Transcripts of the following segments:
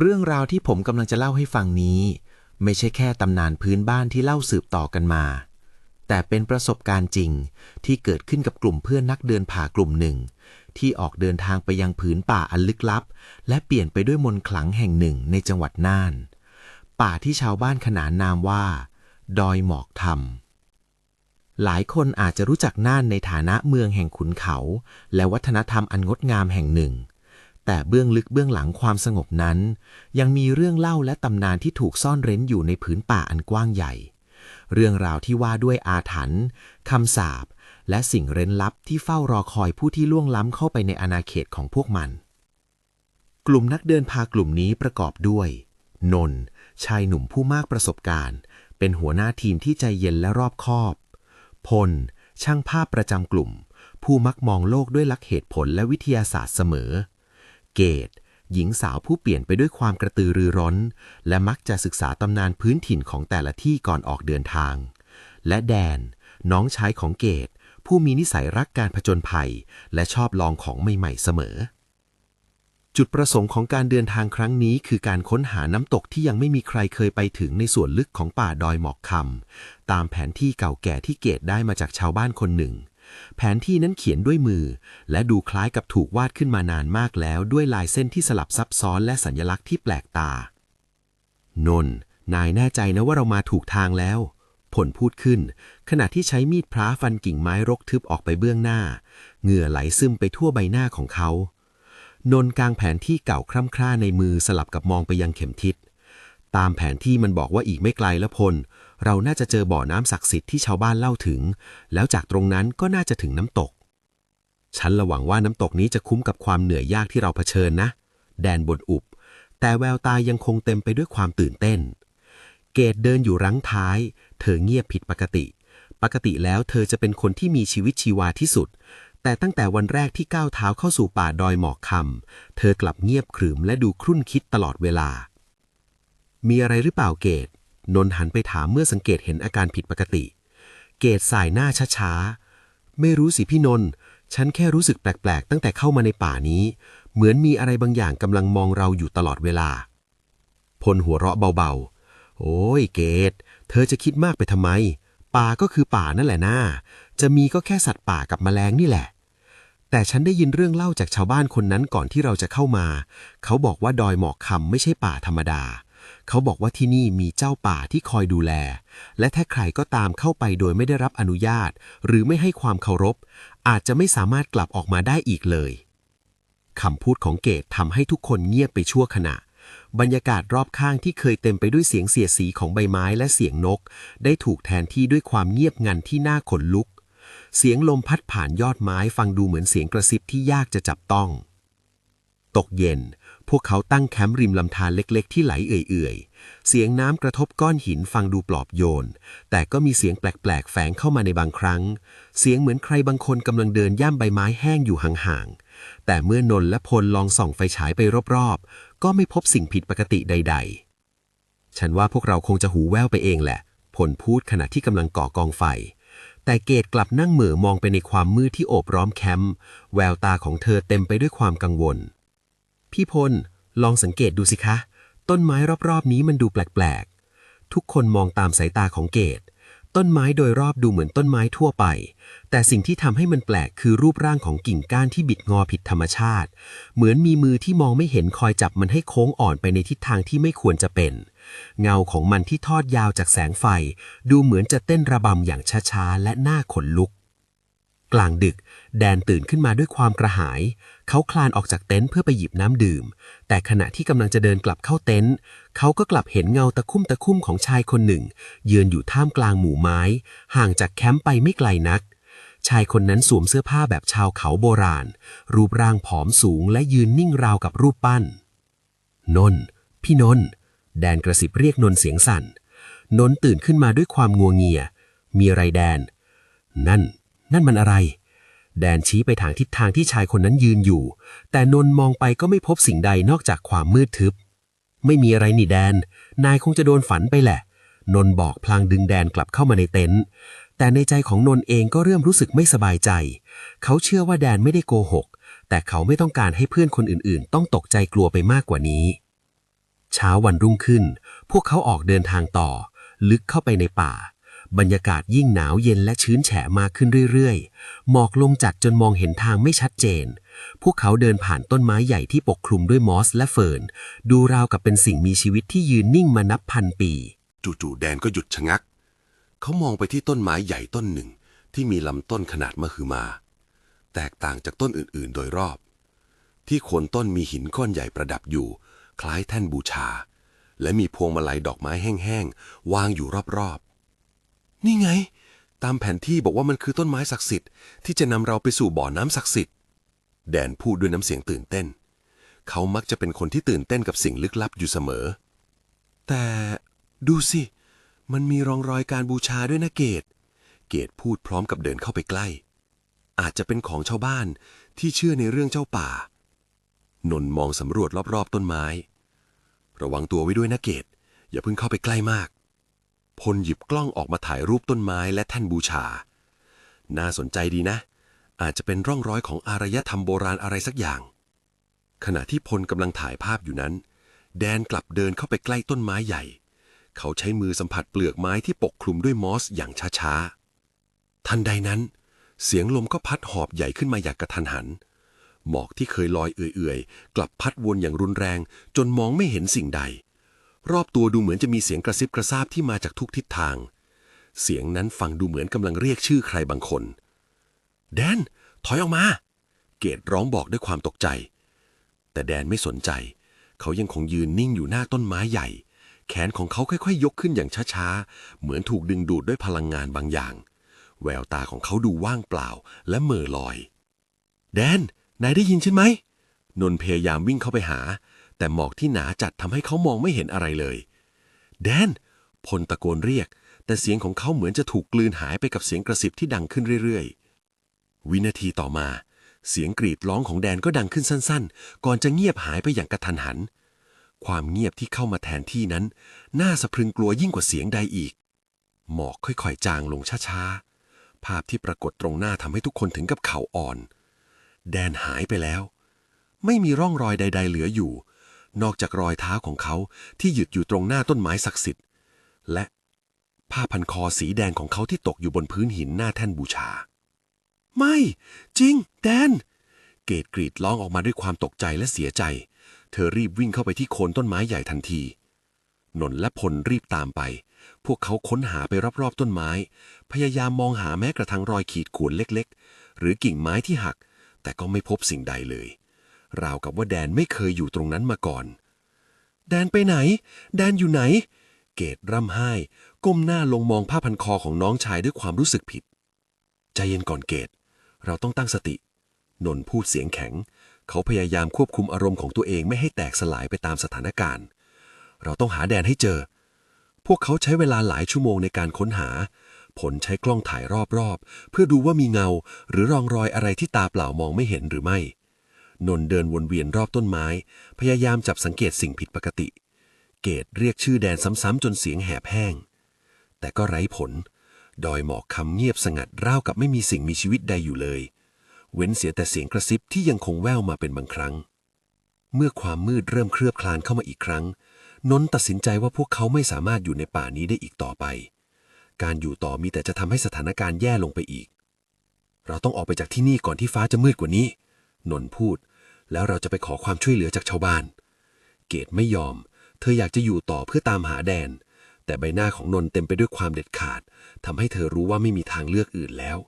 เรื่องราวที่ผมกำลังจะเล่าให้ฟังนี้ ไม่ใช่แค่ตำนานพื้นบ้านที่เล่าสืบต่อกันมา แต่เป็นประสบการณ์จริงที่เกิดขึ้นกับกลุ่มเพื่อนนักเดินป่ากลุ่มหนึ่ง ที่ออกเดินทางไปยังผืนป่าอันลึกลับ และเปลี่ยนไปด้วยมนต์ขลังแห่งหนึ่งในจังหวัดน่าน ป่าที่ชาวบ้านขนานนามว่า ดอยหมอกธรรมหลายคนอาจจะรู้จักน่านในฐานะเมืองแห่งขุนเขา และวัฒนธรรมอันงดงามแห่งหนึ่ง แต่เบื้องลึกเบื้องหลังความสงบนั้น ยังมีเรื่องเล่าและตำนานที่ถูกซ่อนเร้นอยู่ในผืนป่าอันกว้างใหญ่ เรื่องราวที่ว่าด้วยอาถรรพ์คำสาปและสิ่งเร้นลับที่เฝ้ารอคอยผู้ที่ล่วงล้ำเข้าไปในอาณาเขตของพวกมัน กลุ่มนักเดินพากลุ่มนี้ประกอบด้วย นนท์ชายหนุ่มผู้มากประสบการณ์ เป็นหัวหน้าทีมที่ใจเย็นและรอบคอบ พล ช่างภาพประจำกลุ่ม ผู้มักมองโลกด้วยหลักเหตุผลและวิทยาศาสตร์เสมอ เกต หญิงสาวผู้เปลี่ยนไปด้วยความกระตือรือร้น และมักจะศึกษาตำนานพื้นถิ่นของแต่ละที่ก่อนออกเดินทาง และแดน น้องชายของเกต ผู้มีนิสัยรักการผจญภัย และชอบลองของใหม่ๆเสมอ จุดประสงค์ของการเดินทางครั้งนี้ คือการค้นหาน้ำตกที่ยังไม่มีใครเคยไปถึงในส่วนลึกของป่าดอยหมอกคำตามแผนที่เก่าแก่ที่เกตได้มาจากชาวบ้านคนหนึ่ง แผนที่นั้นเขียนด้วยมือ และดูคล้ายกับถูกวาดขึ้นมานานมากแล้วด้วยลายเส้นที่สลับซับซ้อนและสัญลักษณ์ที่แปลกตา นนท์นายแน่ใจนะว่าเรามาถูกทางแล้ว ผลพูดขึ้น ขณะที่ใช้มีดพระฟันกิ่งไม้รกทึบออกไปเบื้องหน้า เหงื่อไหลซึมไปทั่วใบหน้าของเขา นนท์กางแผนที่เก่าคร่ำคร่าในมือสลับกับมองไปยังเข็มทิศ ตามแผนที่มันบอกว่าอีกไม่ไกลแล้วพล เราน่าจะเจอบ่อน้ำศักดิ์สิทธิ์ที่ชาวบ้านเล่าถึง แล้วจากตรงนั้นก็น่าจะถึงน้ำตก ฉันระหวังว่าน้ำตกนี้จะคุ้มกับความเหนื่อยยากที่เราเผชิญนะ แดนบนอุบ แต่แววตายังคงเต็มไปด้วยความตื่นเต้น เกดเดินอยู่รั้งท้าย เธอเงียบผิดปกติ ปกติแล้วเธอจะเป็นคนที่มีชีวิตชีวาที่สุด แต่ตั้งแต่วันแรกที่ก้าวเท้าเข้าสู่ป่าดอยหมอกคำเธอกลับเงียบขรึมและดูครุ่นคิดตลอดเวลา มีอะไรหรือเปล่าเกตนนหันไปถามเมื่อสังเกตเห็นอาการผิดปกติ เกตสายหน้าช้าๆ ไม่รู้สิพี่นนฉันแค่รู้สึกแปลกๆ ตั้งแต่เข้ามาในป่านี้ เหมือนมีอะไรบางอย่างกำลังมองเราอยู่ตลอดเวลา พลหัวเราะเบาๆ โอ้ยเกต เธอจะคิดมากไปทำไม ป่าก็คือป่านั่นแหละนะจะมีก็แค่สัตว์ป่ากับแมลงนี่แหละ แต่ฉันได้ยินเรื่องเล่าจากชาวบ้านคนนั้นก่อนที่เราจะเข้ามา เขาบอกว่าดอยหมอกคำไม่ใช่ป่าธรรมดา เขาบอกว่าที่นี่มีเจ้าป่าที่คอยดูแล และถ้าใครก็ตามเข้าไปโดยไม่ได้รับอนุญาต หรือไม่ให้ความเคารพ อาจจะไม่สามารถกลับออกมาได้อีกเลยคำพูดของเกตทำให้ทุกคนเงียบไปชั่วขณะ บรรยากาศรอบข้างที่เคยเต็มไปด้วยเสียงเสียดสีของใบไม้และเสียงนก ได้ถูกแทนที่ด้วยความเงียบงันที่น่าขนลุก เสียงลมพัดผ่านยอดไม้ฟังดูเหมือนเสียงกระซิบที่ยากจะจับต้อง ตกเย็น พวกเขาตั้งแคมป์ริมลำธารเล็กๆ ที่ไหลเอื่อยๆ เสียงน้ำกระทบก้อนหินฟังดูปลอบโยน แต่ก็มีเสียงแปลกๆ แฝงเข้ามาในบางครั้ง เสียงเหมือนใครบางคนกำลังเดินย่ำใบไม้แห้งอยู่ห่างๆ แต่เมื่อนนท์และพลลองส่องไฟฉายไปรอบๆ ก็ไม่พบสิ่งผิดปกติใด ๆ ฉันว่าพวกเราคงจะหูแว่วไปเองแหละ พลพูดขณะที่กำลังก่อกองไฟแต่เกตกลับนั่งเหม่อมองไปในความมืดที่โอบร้อมแคมป์แววตาของเธอเต็มไปด้วยความกังวล พี่พล ลองสังเกตดูสิคะ ต้นไม้รอบๆนี้มันดูแปลกๆ ทุกคนมองตามสายตาของเกตต้นไม้โดยรอบดูเหมือนต้นไม้ทั่วไป แต่สิ่งที่ทำให้มันแปลกคือรูปร่างของกิ่งก้านที่บิดงอผิดธรรมชาติ เหมือนมีมือที่มองไม่เห็นคอยจับมันให้โค้งอ่อนไปในทิศทางที่ไม่ควรจะเป็น เงาของมันที่ทอดยาวจากแสงไฟ ดูเหมือนจะเต้นระบำอย่างช้าๆ และน่าขนลุก กลางดึก แดนตื่นขึ้นมาด้วยความกระหาย เขาคลานออกจากเต็นท์เพื่อไปหยิบน้ำดื่ม แต่ขณะที่กำลังจะเดินกลับเข้าเต็นท์เขาก็กลับเห็นเงาตะคุ่มตะคุ่มของชายคนหนึ่ง ยืนอยู่ท่ามกลางหมู่ไม้ ห่างจากแคมป์ไปไม่ไกลนัก ชายคนนั้นสวมเสื้อผ้าแบบชาวเขาโบราณ รูปร่างผอมสูงและยืนนิ่งราวกับรูปปั้น นนท์พี่นนท์แดนกระสิบเรียกนนท์เสียงสั่น นนท์ตื่นขึ้นมาด้วยความงัวเงีย มีอะไรแดน นั่น นั่นมันอะไร แดนชี้ไปทางทิศทางที่ชายคนนั้นยืนอยู่ แต่นนมองไปก็ไม่พบสิ่งใดนอกจากความมืดทึบ ไม่มีอะไรนี่แดน นายคงจะโดนฝันไปแหละ นนบอกพลางดึงแดนกลับเข้ามาในเต็นท์ แต่ในใจของนนเองก็เริ่มรู้สึกไม่สบายใจ เขาเชื่อว่าแดนไม่ได้โกหก แต่เขาไม่ต้องการให้เพื่อนคนอื่นๆ ต้องตกใจกลัวไปมากกว่านี้ เช้าวันรุ่งขึ้น พวกเขาออกเดินทางต่อ ลึกเข้าไปในป่า บรรยากาศยิ่งหนาวเย็นและชื้นแฉะมากขึ้นเรื่อยๆ หมอกลงจัดจนมองเห็นทางไม่ชัดเจน พวกเขาเดินผ่านต้นไม้ใหญ่ที่ปกคลุมด้วยมอสและเฟิร์น ดูราวกับเป็นสิ่งมีชีวิตที่ยืนนิ่งมานับพันปี จู่ๆแดนก็หยุดชะงัก เขามองไปที่ต้นไม้ใหญ่ต้นหนึ่งที่มีลำต้นขนาดมหึมา แตกต่างจากต้นอื่นๆ โดยรอบ ที่โคนต้นมีหินก้อนใหญ่ประดับอยู่ คล้ายแท่นบูชา และมีพวงมาลัยดอกไม้แห้งๆวางอยู่รอบๆ นี่ไง ตามแผนที่บอกว่ามันคือต้นไม้ศักดิ์สิทธิ์ที่จะนำเราไปสู่บ่อน้ำศักดิ์สิทธิ์ แดนพูดด้วยน้ำเสียงตื่นเต้น เขามักจะเป็นคนที่ตื่นเต้นกับสิ่งลึกลับอยู่เสมอ แต่ดูสิ มันมีรองรอยการบูชาด้วยนะเกต เกตพูดพร้อมกับเดินเข้าไปใกล้ อาจจะเป็นของชาวบ้านที่เชื่อในเรื่องเจ้าป่า นนท์มองสำรวจรอบๆต้นไม้ ระวังตัวไว้ด้วยนะเกต อย่าเพิ่งเข้าไปใกล้มาก พลหยิบกล้องออกมาถ่ายรูปต้นไม้และแท่นบูชา น่าสนใจดีนะ อาจจะเป็นร่องรอยของอารยธรรมโบราณอะไรสักอย่าง ขณะที่พลกำลังถ่ายภาพอยู่นั้น แดนกลับเดินเข้าไปใกล้ต้นไม้ใหญ่ เขาใช้มือสัมผัสเปลือกไม้ที่ปกคลุมด้วยมอสอย่างช้าๆ ทันใดนั้น เสียงลมก็พัดหอบใหญ่ขึ้นมาอย่างกระทันหัน หมอกที่เคยลอยเอื่อยๆ กลับพัดวนอย่างรุนแรงจนมองไม่เห็นสิ่งใด รอบตัวดูเหมือนจะมีเสียงกระซิบกระซาบที่มาจากทุกทิศทาง เสียงนั้นฟังดูเหมือนกำลังเรียกชื่อใครบางคน แดน ถอยออกมา เกดร้องบอกด้วยความตกใจ แต่แดนไม่สนใจ เขายังคงยืนนิ่งอยู่หน้าต้นไม้ใหญ่ แขนของเขาค่อย ๆ ยกขึ้นอย่างช้าๆ เหมือนถูกดึงดูดด้วยพลังงานบางอย่าง แววตาของเขาดูว่างเปล่าและเหม่อลอย แดน นายได้ยินฉันไหม นนพยายามวิ่งเข้าไปหา แต่หมอกที่หนาจัดทำให้เขามองไม่เห็นอะไรเลย แดน พลตะโกนเรียก แต่เสียงของเขาเหมือนจะถูกกลืนหายไปกับเสียงกระซิบที่ดังขึ้นเรื่อยๆ วินาทีต่อมา เสียงกรีดร้องของแดนก็ดังขึ้นสั้นๆ ก่อนจะเงียบหายไปอย่างกระทันหัน ความเงียบที่เข้ามาแทนที่นั้น น่าสะพรึงกลัวยิ่งกว่าเสียงใดอีก หมอกค่อยๆจางลงช้าๆ ภาพที่ปรากฏตรงหน้าทำให้ทุกคนถึงกับเข่าอ่อน แดนหายไปแล้วไม่มีร่องรอยใด ๆ เหลืออยู่ นอกจากรอยเท้าของเขาที่หยุดอยู่ตรงหน้าต้นไม้ศักดิ์สิทธิ์ และผ้าพันคอสีแดงของเขาที่ตกอยู่บนพื้นหินหน้าแท่นบูชา ไม่ จริง แดน เกดกรีดร้องออกมาด้วยความตกใจและเสียใจ เธอรีบวิ่งเข้าไปที่โคนต้นไม้ใหญ่ทันที นนท์และพลรีบตามไป พวกเขาค้นหาไปรอบๆต้นไม้ พยายามมองหาแม้กระทั่งรอยขีดข่วนเล็ก ๆ หรือกิ่งไม้ที่หัก แต่ก็ไม่พบสิ่งใดเลย ราวกับว่าแดนไม่เคยอยู่ตรงนั้นมาก่อน แดนไปไหน แดนอยู่ไหน เกดร่ำไห้ ก้มหน้าลงมองผ้าพันคอของน้องชายด้วยความรู้สึกผิด ใจเย็นก่อนเกดเราต้องตั้งสติ นนท์พูดเสียงแข็ง เขาพยายามควบคุมอารมณ์ของตัวเองไม่ให้แตกสลายไปตามสถานการณ์ เราต้องหาแดนให้เจอ พวกเขาใช้เวลาหลายชั่วโมงในการค้นหา ผลใช้กล้องถ่ายรอบๆ เพื่อดูว่ามีเงาหรือรองรอยอะไรที่ตาเปล่ามองไม่เห็นหรือไม่ นนเดินวนเวียนรอบต้นไม้ พยายามจับสังเกตสิ่งผิดปกติ เกดเรียกชื่อแดนซ้ำๆจนเสียงแหบแห้ง แต่ก็ไร้ผล ดอยหมอกคำเงียบสงัดราวกับไม่มีสิ่งมีชีวิตใดอยู่เลย เว้นเสียแต่เสียงกระซิบที่ยังคงแว่วมาเป็นบางครั้ง เมื่อความมืดเริ่มเคลือบคลานเข้ามาอีกครั้ง นนตัดสินใจว่าพวกเขาไม่สามารถอยู่ในป่านี้ได้อีกต่อไป การอยู่ต่อมีแต่จะทำให้สถานการณ์แย่ลงไปอีกเราต้องออกไปจากที่นี่ก่อนที่ฟ้าจะมืดกว่านี้ นนพูด แล้วเราจะไปขอความช่วยเหลือจากชาวบ้าน เกดไม่ยอม เธออยากจะอยู่ต่อเพื่อตามหาแดน แต่ใบหน้าของนนท์เต็มไปด้วยความเด็ดขาดทำให้เธอรู้ว่าไม่มีทางเลือกอื่นแล้ว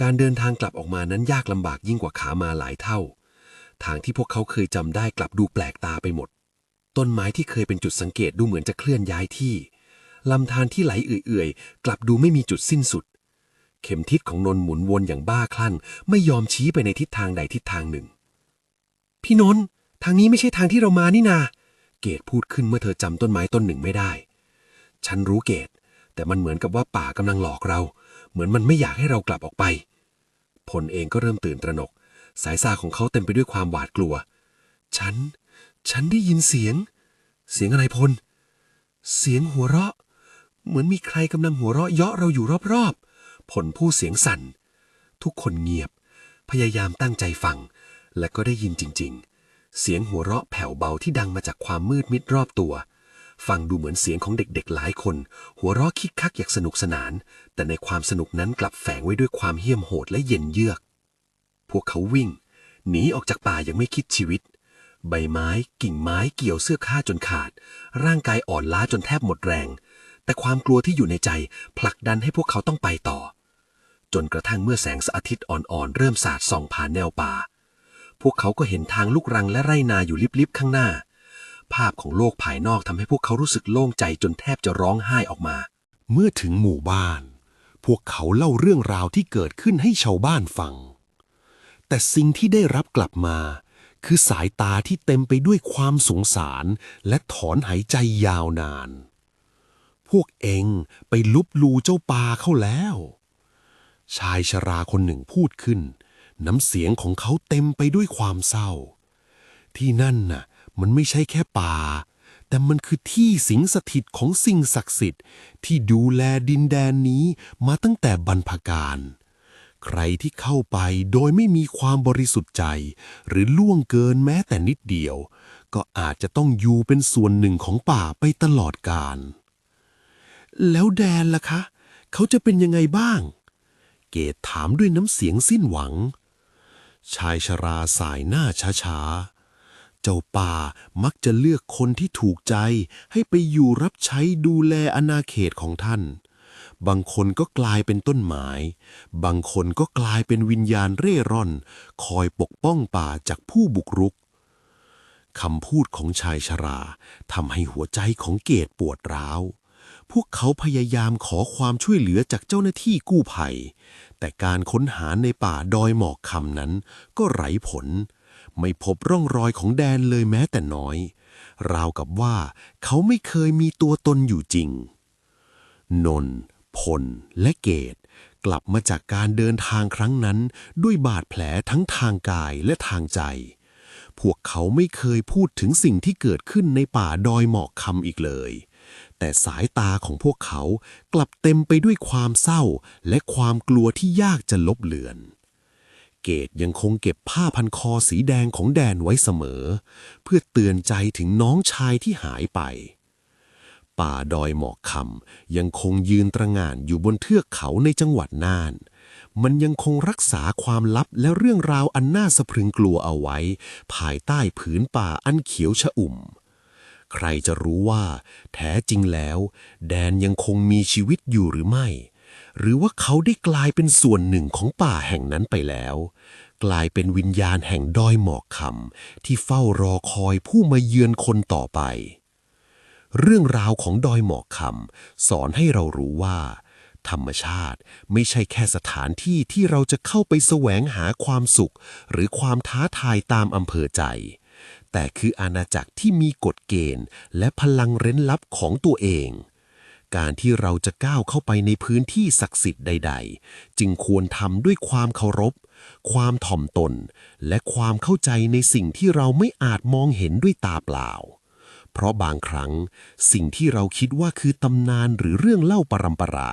การเดินทางกลับออกมานั้นยากลำบากยิ่งกว่าขามาหลายเท่า ทางที่พวกเขาเคยจำได้กลับดูแปลกตาไปหมด ต้นไม้ที่เคยเป็นจุดสังเกตดูเหมือนจะเคลื่อนย้ายที่ลำธารที่ไหลเอื่อยๆ กลับดูไม่มีจุดสิ้นสุด เข็มทิศของนนท์หมุนวนอย่างบ้าคลั่งไม่ยอมชี้ไปในทิศทางใดทิศทางหนึ่ง พี่นนท์ทางนี้ไม่ใช่ทางที่เรามานี่นา เกดพูดขึ้นเมื่อเธอจำต้นไม้ต้นหนึ่งไม่ได้ ฉันรู้เกดแต่มันเหมือนกับว่าป่ากำลังหลอกเรา เหมือนมันไม่อยากให้เรากลับออกไป พลเองก็เริ่มตื่นตระหนก สายตาของเขาเต็มไปด้วยความหวาดกลัว ฉัน ฉันได้ยินเสียง เสียงอะไรพล เสียงหัวเราะ เหมือนมีใครกำลังหัวเราะเยาะเราอยู่รอบๆผลผู้เสียงสั่น ทุกคนเงียบ พยายามตั้งใจฟัง และก็ได้ยินจริง ๆ เสียงหัวเราะแผ่วเบาที่ดังมาจากความมืดมิดรอบตัว ฟังดูเหมือนเสียงของเด็กๆหลายคน หัวเราะคิกคักอยางสนุกสนาน แต่ในความสนุกนั้นกลับแฝงไว้ด้วยความเหี้ยมโหดและเย็นเยือก พวกเขาวิ่ง หนีออกจากป่ายังไม่คิดชีวิต ใบไม้ กิ่งไม้เกี่ยวเสื้อผ้าจนขาด ร่างกายอ่อนล้าจนแทบหมดแรง แต่ความกลัวที่อยู่ในใจผลักดันให้พวกเขาต้องไปต่อจนกระทั่งเมื่อแสงสอาทิตย์อ่อนๆ เริ่มสาดส่องผ่านแนวป่า พวกเขาก็เห็นทางลูกรังและไรนาอยู่ลิบๆข้างหน้า ภาพของโลกภายนอกทำให้พวกเขารู้สึกโล่งใจจนแทบจะร้องไห้ออกมา เมื่อถึงหมู่บ้าน พวกเขาเล่าเรื่องราวที่เกิดขึ้นให้ชาวบ้านฟัง แต่สิ่งที่ได้รับกลับมา คือสายตาที่เต็มไปด้วยความสงสารและถอนหายใจยาวนาน พวกเองไปลุบลูเจ้าปลาเข้าแล้ว ชายชราคนหนึ่งพูดขึ้น น้ำเสียงของเขาเต็มไปด้วยความเศร้า ที่นั่นน่ะ มันไม่ใช่แค่ป่า แต่มันคือที่สิงสถิตของสิ่งศักดิ์สิทธิ์ ที่ดูแลดินแดนนี้มาตั้งแต่บรรพการ ใครที่เข้าไปโดยไม่มีความบริสุทธิ์ใจ หรือล่วงเกินแม้แต่นิดเดียว ก็อาจจะต้องอยู่เป็นส่วนหนึ่งของป่าไปตลอดกาลแล้วแดนล่ะคะ เขาจะเป็นยังไงบ้าง เกตถามด้วยน้ำเสียงสิ้นหวัง ชายชราสายหน้าช้าๆ เจ้าป่ามักจะเลือกคนที่ถูกใจให้ไปอยู่รับใช้ดูแลอาณาเขตของท่าน บางคนก็กลายเป็นต้นไม้ บางคนก็กลายเป็นวิญญาณเร่ร่อน คอยปกป้องป่าจากผู้บุกรุกคำพูดของชายชราทำให้หัวใจของเกตปวดร้าว พวกเขาพยายามขอความช่วยเหลือจากเจ้าหน้าที่กู้ภัย แต่การค้นหาในป่าดอยหมอกคำนั้น ก็ไร้ผล ไม่พบร่องรอยของแดนเลยแม้แต่น้อย ราวกับว่าเขาไม่เคยมีตัวตนอยู่จริง นนท์พล และเกตกลับมาจากการเดินทางครั้งนั้น ด้วยบาดแผลทั้งทางกายและทางใจ พวกเขาไม่เคยพูดถึงสิ่งที่เกิดขึ้นในป่าดอยหมอกคำอีกเลย แต่สายตาของพวกเขากลับเต็มไปด้วยความเศร้า และความกลัวที่ยากจะลบเลือน เกตยังคงเก็บผ้าพันคอสีแดงของแดนไว้เสมอ เพื่อเตือนใจถึงน้องชายที่หายไป ป่าดอยหมอกคำยังคงยืนตระงานอยู่บนเทือกเขาในจังหวัดน่าน มันยังคงรักษาความลับและเรื่องราวอันน่าสะพรึงกลัวเอาไว้ ภายใต้ผืนป่าอันเขียวชอุ่ม ใครจะรู้ว่า แท้จริงแล้ว แดนยังคงมีชีวิตอยู่หรือไม่ หรือว่าเขาได้กลายเป็นส่วนหนึ่งของป่าแห่งนั้นไปแล้ว กลายเป็นวิญญาณแห่งดอยหมอกคำที่เฝ้ารอคอยผู้มาเยือนคนต่อไป เรื่องราวของดอยหมอกคำสอนให้เรารู้ว่าธรรมชาติไม่ใช่แค่สถานที่ที่เราจะเข้าไปแสวงหาความสุข หรือความท้าทายตามอำเภอใจ แต่คืออาณาจักรที่มีกฎเกณฑ์ และพลังเร้นลับของตัวเอง การที่เราจะก้าวเข้าไปในพื้นที่ศักดิ์สิทธิ์ใด ๆ จึงควรทำด้วยความเคารพ ความถ่อมตน และความเข้าใจในสิ่งที่เราไม่อาจมองเห็นด้วยตาเปล่า เพราะบางครั้ง สิ่งที่เราคิดว่าคือตำนานหรือเรื่องเล่าปรำปรา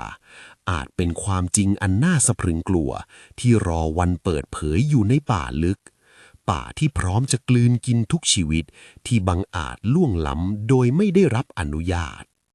อาจเป็นความจริงอันน่าสะพรึงกลัว ที่รอวันเปิดเผยอยู่ในป่าลึก ป่าที่พร้อมจะกลืนกินทุกชีวิตที่บังอาจล่วงล้ำโดยไม่ได้รับอนุญาต